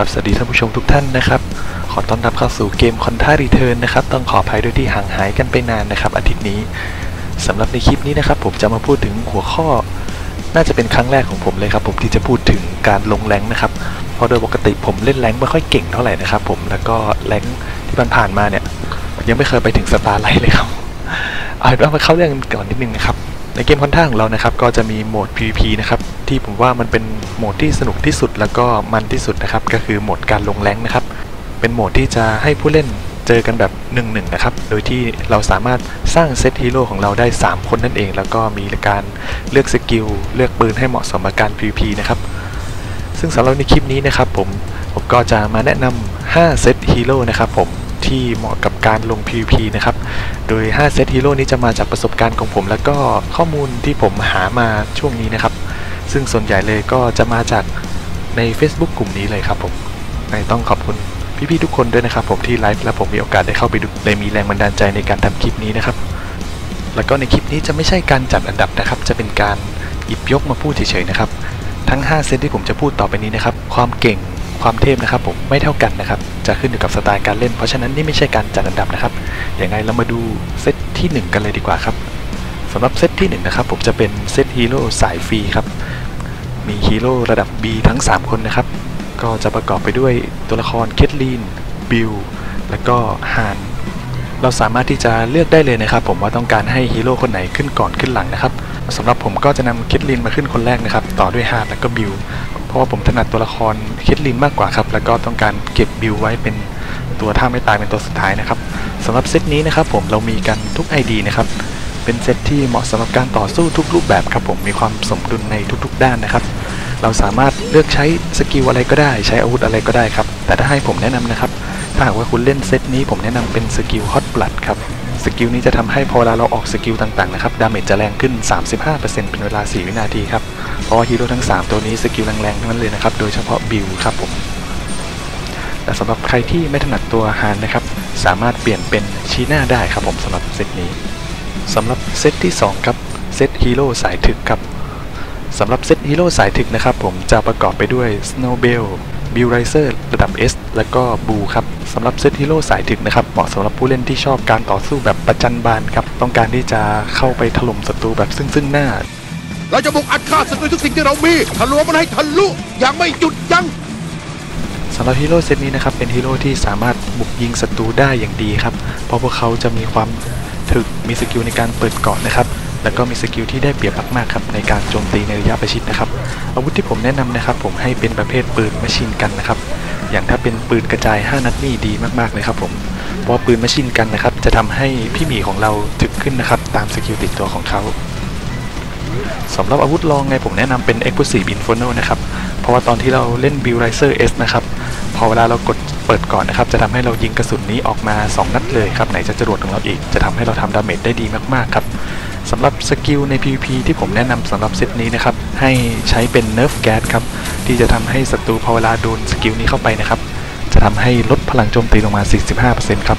ครับสวัสดีท่านผู้ชมทุกท่านนะครับ ขอต้อนรับเข้าสู่เกมคอนท่ารีเทิร์นนะครับ ต้องขออภัยด้วยที่ห่างหายกันไปนานนะครับอาทิตย์นี้สำหรับในคลิปนี้นะครับ ผมจะมาพูดถึงหัวข้อ น่าจะเป็นครั้งแรกของผมเลยครับ ผมที่จะพูดถึงการลงแรงนะครับเพราะโดยปกติผมเล่นแรงไม่ค่อยเก่งเท่าไหร่นะครับผมแล้วก็แรงที่ผ่านๆมาเนี่ยยังไม่เคยไปถึงสตาร์ไลท์เลยครับเอาเป็นว่ามาเข้าเรื่องกันก่อนนิดนึงนะครับ ในเกมคอนท่าของเรานะครับก็จะมีโหมด PVP นะครับที่ผมว่ามันเป็นโหมดที่สนุกที่สุดแล้วก็มันที่สุดนะครับก็คือโหมดการลงแรงนะครับ เป็นโหมดที่จะให้ผู้เล่นเจอกันแบบ1นึนะครับ โดยที่เราสามารถสร้างเซตฮีโร่ของเราได้ 3 คนนั่นเอง แล้วก็มีการเลือกสกิลเลือกปืนให้เหมาะสมกับการ PVP นะครับ ซึ่งสำหรับในคลิปนี้นะครับผมผมก็จะมาแนะนำ5เซตฮีโร่นะครับผม ที่เหมาะกับการลง PVP นะครับ โดย 5 เซตฮีโร่นี้จะมาจากประสบการณ์ของผมแล้วก็ข้อมูลที่ผมหามาช่วงนี้นะครับ ซึ่งส่วนใหญ่เลยก็จะมาจากใน Facebook กลุ่มนี้เลยครับผมในต้องขอบคุณพี่ๆทุกคนด้วยนะครับ ผมที่ไลฟ์และผมมีโอกาสได้เข้าไปดูเลยมีแรงบันดาลใจในการทำคลิปนี้นะครับ แล้วก็ในคลิปนี้จะไม่ใช่การจัดอันดับนะครับ จะเป็นการหยิบยกมาพูดเฉยๆนะครับ ทั้ง 5 เซตที่ผมจะพูดต่อไปนี้นะครับ ความเก่ง ความเทพนะครับผมไม่เท่ากันนะครับ จะขึ้นอยู่กับสไตล์การเล่น เพราะฉะนั้นนี่ไม่ใช่การจัดอันดับนะครับอย่างไรเรามาดูเซตที่ 1 กันเลยดีกว่าครับสำหรับเซตที่ 1 นะครับ ผมจะเป็นเซตฮีโร่สายฟรีครับ มีฮีโร่ระดับ B ทั้ง 3 คนนะครับ ก็จะประกอบไปด้วยตัวละครเคทลีน บิล แล้วก็ฮาน เราสามารถที่จะเลือกได้เลยนะครับ ผมว่าต้องการให้ฮีโร่คนไหนขึ้นก่อนขึ้นหลังนะครับสำหรับผมก็จะนำเคทลินมาขึ้นคนแรกนะครับ ต่อด้วยฮาร์ดแล้วก็บิล เพราะว่าผมถนัดตัวละครเคทลินมากกว่าครับ แล้วก็ต้องการเก็บบิลไว้เป็นตัวท่าไม่ตายเป็นตัวสุดท้ายนะครับสำหรับเซตนี้นะครับผมเรามีกันทุก ID นะครับเป็นเซตที่เหมาะสำหรับการต่อสู้ทุกรูปแบบครับผมมีความสมดุลในทุกๆ ด้านนะครับ เราสามารถเลือกใช้สกิลอะไรก็ได้ ใช้อาวุธอะไรก็ได้ครับ แต่ถ้าให้ผมแนะนำนะครับ ถ้าหากว่าคุณเล่นเซตนี้ผมแนะนำเป็นสกิลฮอตบลัดครับสกิลนี้จะทำให้พอเวลาเราออกสกิลต่างๆนะครับดาเมจจะแรงขึ้น 35%เป็นเวลา 4 วินาทีครับ เพราะว่าฮีโร่ทั้ง 3 ตัวนี้สกิลแรงๆทั้งนั้นเลยนะครับ โดยเฉพาะบิลครับผม แต่สำหรับใครที่ไม่ถนัดตัวฮานนะครับ สามารถเปลี่ยนเป็นชีน่าได้ครับผมสำหรับเซตนี้สำหรับเซตที่ 2 ครับ เซตฮีโร่สายถึกครับสำหรับเซตฮีโร่สายถึกนะครับผมจะประกอบไปด้วย Snowbell บิลไรเซอร์ระดับ S แล้วก็บูครับสำหรับเซตฮีโร่สายถึกนะครับ เหมาะสำหรับผู้เล่นที่ชอบการต่อสู้แบบประจันบานครับ ต้องการที่จะเข้าไปถล่มศัตรูแบบซึ่งซึ่งหน้า เราจะบุกอัดฆ่าศึกด้วยทุกสิ่งที่เรามีทะลวงมันให้ทะลุอย่างไม่หยุดยั้งสำหรับฮีโร่เซตนี้นะครับเป็นฮีโร่ที่สามารถบุกยิงศัตรูได้อย่างดีครับ เพราะพวกเขาจะมีความถึกมีสกิลในการเปิดเกาะนะครับแล้วก็มีสกิลที่ได้เปรียบมากๆครับในการโจมตีในระยะประชิดนะครับอาวุธที่ผมแนะนำนะครับ ผมให้เป็นประเภทปืนแมชชีนกันนะครับอย่างถ้าเป็นปืนกระจาย 5 นัดนี่ดีมากๆเลยครับผมเพราะปืนแมชชีนกันนะครับจะทำให้พี่หมีของเราถึกขึ้นนะครับตามสกิลติดตัวของเขา สำหรับอาวุธรองไงผมแนะนำเป็น Explosive Inferno นะครับ เพราะว่าตอนที่เราเล่น Build Riser S นะครับ พอเวลาเรากดเปิดก่อนนะครับ จะทำให้เรายิงกระสุนนี้ออกมา 2 นัดเลยครับ ไหนจะจรวดของเราอีก จะทำให้เราทำดาเมจได้ดีมากๆครับสำหรับสกิลใน PVP ที่ผมแนะนำสำหรับเซตนี้นะครับ ให้ใช้เป็น Nerf Gas ครับ ที่จะทำให้ศัตรูพอเวลาโดนสกิลนี้เข้าไปนะครับ จะทำให้ลดพลังโจมตีลงมา 45%ครับ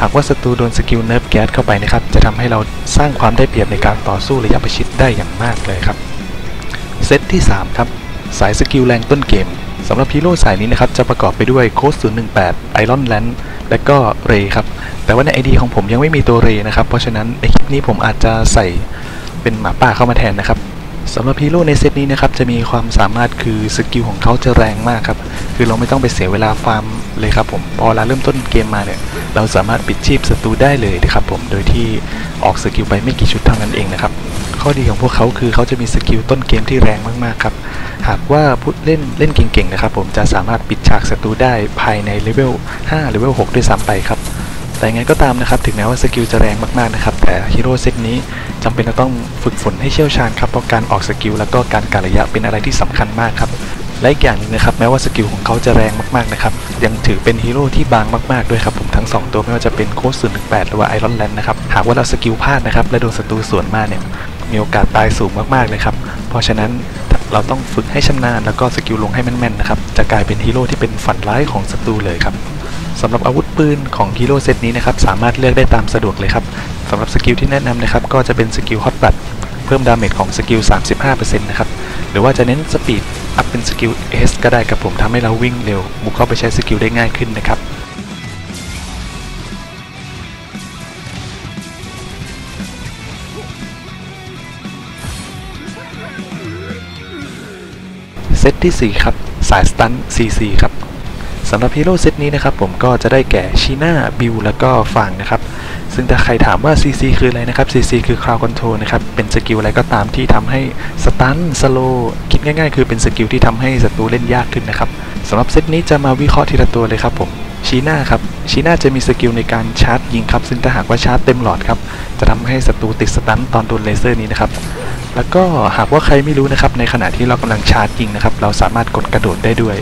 หากว่าศัตรูโดนสกิลเนิร์ฟแก๊สเข้าไปนะครับ จะทำให้เราสร้างความได้เปรียบในการต่อสู้ระยะประชิดได้อย่างมากเลยครับ เซตที่ 3 ครับ สายสกิลแรงต้นเกมสำหรับฮีโร่สายนี้นะครับ จะประกอบไปด้วยโค้ด018 ไอรอนแลนด์และก็เรครับ แต่ว่าใน ID ของผมยังไม่มีตัวเรนะครับ เพราะฉะนั้นในคลิปนี้ผมอาจจะใส่เป็นหมาป่าเข้ามาแทนนะครับ สำหรับฮีโร่ในเซตนี้นะครับจะมีความสามารถคือสกิลของเขาจะแรงมากครับ คือเราไม่ต้องไปเสียเวลาฟาร์มเลยครับผมพอเวลาเริ่มต้นเกมมาเนี่ยเราสามารถปิดชีพศัตรูได้เลยนะครับผมโดยที่ออกสกิลไปไม่กี่ชุดเท่านั้นเองนะครับข้อดีของพวกเขาคือเขาจะมีสกิลต้นเกมที่แรงมากๆครับหากว่าผู้เล่นเล่นเก่งๆนะครับผมจะสามารถปิดฉากศัตรูได้ภายในเลเวล5เลเวล6ด้วยซ้ำไปครับแต่ยังไงก็ตามนะครับถึงแม้ว่าสกิลจะแรงมากๆนะครับ แต่ฮีโร่เซตนี้จำเป็นจะต้องฝึกฝนให้เชี่ยวชาญครับเพราะการออกสกิลแล้วก็การการระยะเป็นอะไรที่สำคัญมากครับและอีกอย่างหนึงนะครับแม้ว่าสกิลของเขาจะแรงมากๆนะครับยังถือเป็นฮีโร่ที่บางมากๆด้วยครับผมทั้ง 2 ตัวไม่ว่าจะเป็นโค้ดศูนย์หนึ่งแปดหรือว่าไอรอนแลนด์นะครับหากว่าเราสกิลพลาดนะครับและโดนศัตรูสวนมาเนี่ยมีโอกาสตายสูงมากๆเลยครับเพราะฉะนั้นเราต้องฝึกให้ชำนาญแล้วก็สกิลลงให้แม่นๆนะครับจะกลายเป็นฮีโร่ที่เป็นฝันร้ายของศัตรูเลยครับสำหรับอาวุธปืนของฮีโร่เซตนี้นะครับสามารถเลือกได้ตามสะดวกเลยครับ สำหรับสกิลที่แนะนำนะครับก็จะเป็นสกิลฮอตบัตเพิ่มดาเมจของสกิล 35%นะครับหรือว่าจะเน้นสปีดอัพเป็นสกิล S ก็ได้ครับผมทำให้เราวิ่งเร็วบุกเข้าไปใช้สกิลได้ง่ายขึ้นนะครับเซตที่ 4 ครับ สายสตัน CC ครับสำหรับฮีโร่เซตนี้นะครับผมก็จะได้แก่ชีน่าบิลแล้วก็ฟางนะครับ ซึ่งถ้าใครถามว่า CC คืออะไรนะครับ CC คือ Crowd Control นะครับ เป็นสกิลอะไรก็ตามที่ทำให้สตันสโลคิดง่ายๆ คือเป็นสกิลที่ทำให้ศัตรูเล่นยากขึ้นนะครับสำหรับเซตนี้จะมาวิเคราะห์ทีละตัวเลยครับผมชีน่าครับชีน่าจะมีสกิลในการชาร์จยิงครับ ซึ่งถ้าหากว่าชาร์จเต็มหลอดครับ จะทำให้ศัตรูติดสตันตอนโดนเลเซอร์นี้นะครับ แล้วก็หากว่าใครไม่รู้นะครับ ในขณะที่เรากำลังชาร์จยิงนะครับ เราสามารถกดกระโดดได้ด้วย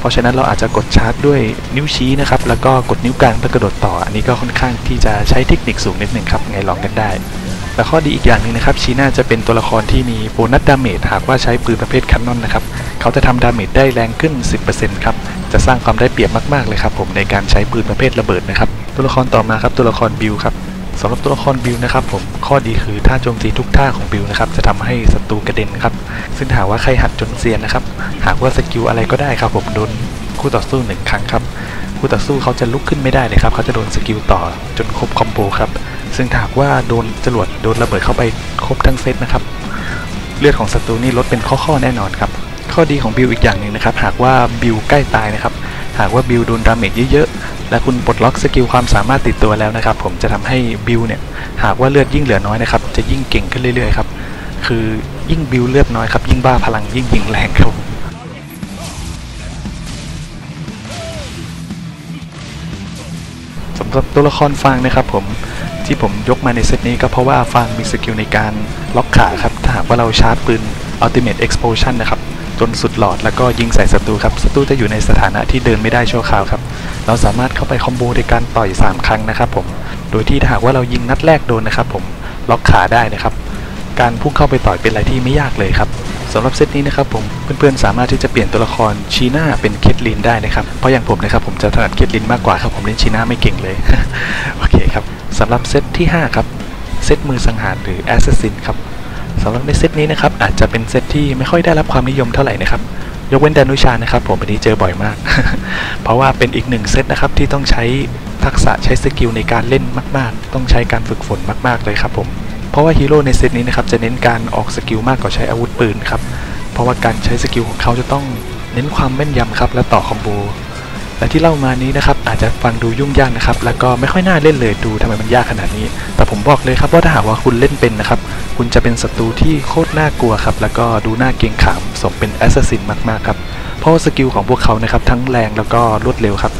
เพราะฉะนั้นเราอาจจะกดชาร์จด้วยนิ้วชี้นะครับ แล้วก็กดนิ้วกลางเพื่อกระโดดต่อ อันนี้ก็ค่อนข้างที่จะใช้เทคนิคสูงนิดหนึ่งครับไงลองกันได้และข้อดีอีกอย่างหนึ่งนะครับชีน่าจะเป็นตัวละครที่มีโบนัสดาเมจหากว่าใช้ปืนประเภทคันนอนนะครับ เขาจะทำดาเมจได้แรงขึ้น 10%ครับ จะสร้างความได้เปรียบมากๆเลยครับผมในการใช้ปืนประเภทระเบิดนะครับ ตัวละครต่อมาครับตัวละครบิลครับ สำหรับตัวละครบิลนะครับผมข้อดีคือท่าโจมตีทุกท่าของบิลนะครับจะทำให้ศัตรูกระเด็นครับซึ่งถ้าหากว่าใครหัดจนเซียนนะครับหากว่าสกิลอะไรก็ได้ครับผมโดนคู่ต่อสู้หนึ่งครั้งครับคู่ต่อสู้เขาจะลุกขึ้นไม่ได้เลยครับเขาจะโดนสกิลต่อจนครบคอมโบครับซึ่งถ้าหากว่าโดนจรวดโดนระเบิดเข้าไปครบทั้งเซตนะครับเลือดของศัตรูนี่ลดเป็นข้อๆแน่นอนครับข้อดีของบิลอีกอย่างหนึ่งนะครับหากว่าบิลใกล้ตายนะครับ หากว่าบิลโดนดาเมจเยอะๆ และคุณปลดล็อกสกิลความสามารถติดตัวแล้วนะครับ ผมจะทำให้บิลเนี่ยหากว่าเลือดยิ่งเหลือน้อยนะครับ จะยิ่งเก่งขึ้นเรื่อยๆครับ คือยิ่งบิลเลือดน้อยครับ ยิ่งบ้าพลังยิ่งยิงแรงครับสำหรับตัวละครฟางนะครับผมที่ผมยกมาในเซตนี้ก็เพราะว่าฟางมีสกิลในการล็อกขาครับ ถ้าหากว่าเราชาร์จปืน Ultimate Explosion นะครับ จนสุดหลอดแล้วก็ยิงใส่ศัตรูครับศัตรูจะอยู่ในสถานะที่เดินไม่ได้ชั่วคราวครับ เราสามารถเข้าไปคอมโบในการต่อย 3 ครั้งนะครับผม โดยที่ถ้าหากว่าเรายิงนัดแรกโดนนะครับ ผมล็อกขาได้นะครับ การพุ่งเข้าไปต่อยเป็นอะไรที่ไม่ยากเลยครับสำหรับเซตนี้นะครับผมเพื่อนๆสามารถที่จะเปลี่ยนตัวละครชีน่าเป็นเคทลินได้นะครับเพราะอย่างผมนะครับผมจะถนัดเคทลินมากกว่าครับผมเล่นชีน่าไม่เก่งเลยโอเคครับสำหรับเซตที่5ครับเซตมือสังหารหรือแอสซัสซินครับ สำหรับในเซตนี้นะครับอาจจะเป็นเซตที่ไม่ค่อยได้รับความนิยมเท่าไหร่นะครับยกเว้นดานุชานะครับผมอันนี้เจอบ่อยมาก เพราะว่าเป็นอีกหนึ่งเซตนะครับที่ต้องใช้ทักษะใช้สกิลในการเล่นมาก ๆ ต้องใช้การฝึกฝนมาก ๆ เลยครับผม เพราะว่าฮีโร่ในเซตนี้นะครับจะเน้นการออกสกิลมากกว่าใช้อาวุธปืนครับ เพราะว่าการใช้สกิลของเขาจะต้องเน้นความแม่นยำครับและต่อคอมโบ และที่เล่ามานี้นะครับอาจจะฟังดูยุ่งยากนะครับแล้วก็ไม่ค่อยน่าเล่นเลยดูทำไมมันยากขนาดนี้ แต่ผมบอกเลยครับว่าถ้าหากว่าคุณเล่นเป็นนะครับคุณจะเป็นศัตรูที่โคตรน่ากลัวครับแล้วก็ดูน่าเกรงขามสมเป็นแอสซัสซินมากๆครับเพราะสกิลของพวกเขานะครับทั้งแรงแล้วก็รวดเร็วครับ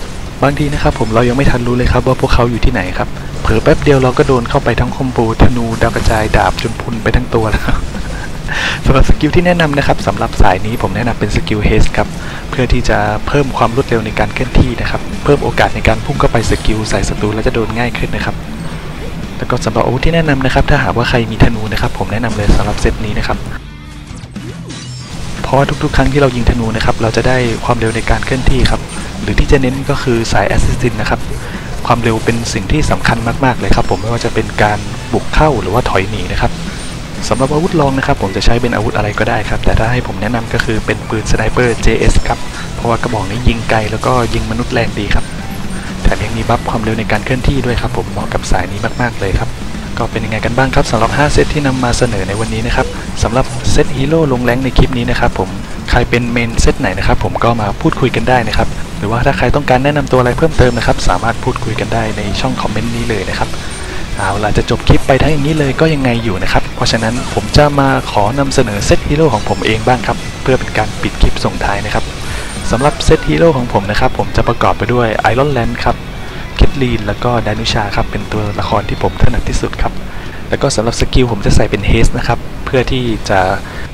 บางทีนะครับผมเรายังไม่ทันรู้เลยครับว่าพวกเขาอยู่ที่ไหนครับเผลอแป๊บเดียวเราก็โดนเข้าไปทั้งคอมโบธนูดาวกระจายดาบจนพุนไปทั้งตัวแล้ว สำหรับสกิลที่แนะนำนะครับสำหรับสายนี้ผมแนะนำเป็นสกิลเฮสครับเพื่อที่จะเพิ่มความรวดเร็วในการเคลื่อนที่นะครับเพิ่มโอกาสในการพุ่งเข้าไปสกิลใส่ศัตรูแล้วจะโดนง่ายขึ้นนะครับแล้วก็สำหรับอาวุธที่แนะนำนะครับ ถ้าหากว่าใครมีธนูนะครับ ผมแนะนำเลยสำหรับเซตนี้นะครับเพราะว่าทุกๆ ครั้งที่เรายิงธนูนะครับเราจะได้ความเร็วในการเคลื่อนที่ครับหรือที่จะเน้นก็คือสายแอสซิสตินนะครับความเร็วเป็นสิ่งที่สำคัญมากๆเลยครับผมไม่ว่าจะเป็นการบุกเข้าหรือว่าถอยหนีนะครับ สำหรับอาวุธรองนะครับผมจะใช้เป็นอาวุธอะไรก็ได้ครับ แต่ถ้าให้ผมแนะนำก็คือเป็นปืนสไนเปอร์ JS ครับ เพราะว่ากระบอกนี้ยิงไกลแล้วก็ยิงมนุษย์แรงดีครับ แถมยังมีบัฟความเร็วในการเคลื่อนที่ด้วยครับผมเหมาะกับสายนี้มากๆเลยครับ ก็เป็นยังไงกันบ้างครับสำหรับ 5 เซตที่นำมาเสนอในวันนี้นะครับสำหรับเซตฮีโร่ลงแรงในคลิปนี้นะครับผมใครเป็นเมนเซตไหนนะครับผมก็มาพูดคุยกันได้นะครับหรือว่าถ้าใครต้องการแนะนำตัวอะไรเพิ่มเติมนะครับสามารถพูดคุยกันได้ในช่องคอมเมนต์นี้เลยนะครับ เอาล่ะจะจบคลิปไปทั้งอย่างนี้เลยก็ยังไงอยู่นะครับ เพราะฉะนั้นผมจะมาขอนำเสนอเซตฮีโร่ของผมเองบ้างครับ เพื่อเป็นการปิดคลิปส่งท้ายนะครับสำหรับเซตฮีโร่ของผมนะครับ ผมจะประกอบไปด้วยไอรอนแลนด์ครับเคทลีนแล้วก็ดานุชาครับ เป็นตัวละครที่ผมถนัดที่สุดครับ แล้วก็สำหรับสกิลผมจะใส่เป็นเฮสนะครับ เพื่อที่จะ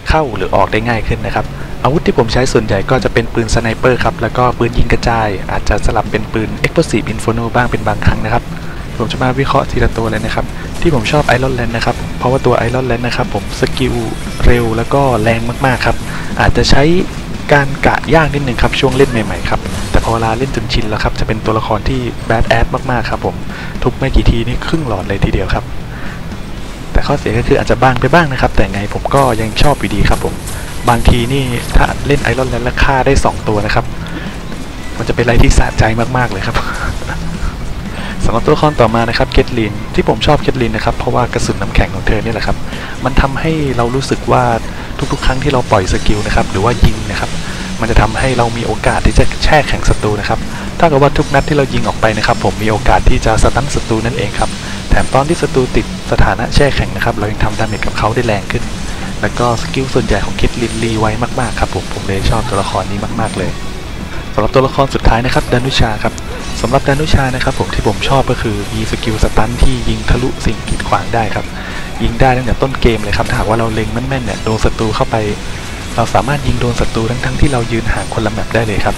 เข้าหรือออกได้ง่ายขึ้นนะครับ อาวุธที่ผมใช้ส่วนใหญ่ก็จะเป็นปืนสไนเปอร์ครับ แล้วก็ปืนยิงกระจาย อาจจะสลับเป็นปืน Explosive Inferno บ้างเป็นบางครั้งนะครับ ผมจะมาวิเคราะห์ทีละตัวเลยนะครับ ที่ผมชอบไอรอนแลนด์นะครับ เพราะว่าตัวไอรอนแลนด์นะครับผมสกิลเร็วแล้วก็แรงมากๆครับ อาจจะใช้การกะยากนิดหนึ่งครับช่วงเล่นใหม่ๆครับ แต่พอเวลาเล่นจนชินแล้วครับ จะเป็นตัวละครที่แบดแอดมากๆครับผมทุบไม่กี่ทีนี่ครึ่งหลอดเลยทีเดียวครับ แต่ข้อเสียก็คืออาจจะบ้างไปบ้างนะครับ แต่ไงผมก็ยังชอบอยู่ดีครับผมบางทีนี่ถ้าเล่นไอรอนแลนด์แล้วฆ่าได้ 2 ตัวนะครับ มันจะเป็นอะไรที่สะใจมากๆเลยครับ สำหรับตัวละครต่อมานะครับเคทลินที่ผมชอบเคทลินนะครับเพราะว่ากระสุนน้ำแข็งของเธอเนี่ยแหละครับ มันทำให้เรารู้สึกว่าทุกๆ ครั้งที่เราปล่อยสกิลนะครับหรือว่ายิงนะครับ มันจะทำให้เรามีโอกาสที่จะแช่แข็งศัตรูนะครับถ้ากับว่าทุกนัดที่เรายิงออกไปนะครับ ผมมีโอกาสที่จะสตันศัตรูนั่นเองครับแถมตอนที่ศัตรูติดสถานะแช่แข็งนะครับ เรายังทำดาเมจกับเขาได้แรงขึ้น แล้วก็สกิลส่วนใหญ่ของคิดลินรีไว้มากๆครับผมผมเลยชอบตัวละครนี้มาก ๆเลยสำหรับตัวละครสุดท้ายนะครับดานุชาครับ สำหรับดานุชานะครับผมที่ผมชอบก็คือมีสกิลสตันที่ยิงทะลุสิ่งกีดขวางได้ครับ ยิงได้ตั้งแต่ต้นเกมเลยครับถ้าหากว่าเราเล็งแม่นๆเนี่ยโดนศัตรูเข้าไป เราสามารถยิงโดนศัตรูทั้งๆที่เรายืนห่างคนละแมปได้เลยครับ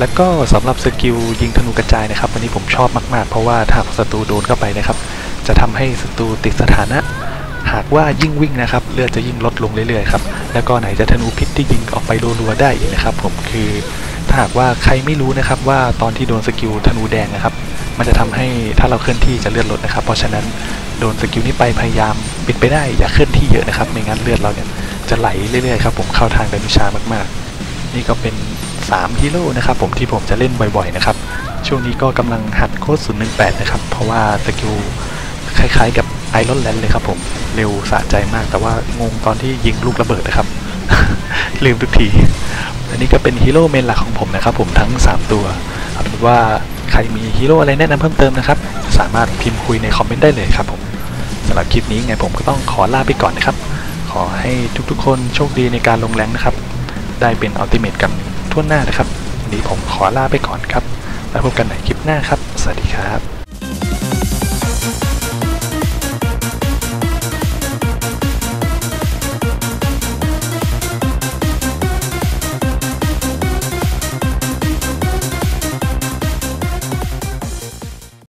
แล้วก็สำหรับสกิลยิงธนูกระจายนะครับวันนี้ผมชอบมากๆ เพราะว่าถ้าศัตรูโดนเข้าไปนะครับ จะทำให้ศัตรูติดสถานะ หากว่ายิ่งวิ่งนะครับเลือดจะยิ่งลดลงเรื่อยๆครับแล้วก็ไหนจะธนูพิษที่ยิงออกไปรัวๆได้อีกนะครับ ผมคือ ถ้าหากว่าใครไม่รู้นะครับว่าตอนที่โดนสกิลธนูแดงนะครับ มันจะทำให้ถ้าเราเคลื่อนที่จะเลือดลดนะครับ เพราะฉะนั้นโดนสกิลนี้ไปพยายามปิดไปได้อย่าเคลื่อนที่เยอะนะครับ ไม่งั้นเลือดเราเนี่ยจะไหลเรื่อยๆครับผมเข้าทางดานุชามากๆ นี่ก็เป็น3ฮีโร่นะครับผมที่ผมจะเล่นบ่อยๆนะครับช่วงนี้ก็กำลังหัดโค้ด018นะครับ เพราะว่าสกิลคล้ายๆกับไอรอนแลนด์เลยครับผมเร็วสะใจมากแต่ว่างงตอนที่ยิงลูกระเบิดนะครับ ลืมทุกที อันนี้ก็เป็นฮีโร่เมนหลักของผมนะครับผมทั้ง 3 ตัวเอาเป็นว่าใครมีฮีโร่อะไรแนะนำเพิ่มเติมนะครับ สามารถพิมพ์คุยในคอมเมนต์ได้เลยครับผมสำหรับคลิปนี้ไงผมก็ต้องขอลาไปก่อนนะครับ ขอให้ทุกๆ คนโชคดีในการลงแรงนะครับ ได้เป็นอัลติเมทกันทั่วหน้านะครับวันนี้ผมขอลาไปก่อนครับ แล้วพบกันใหม่คลิปหน้าครับ สวัสดีครับ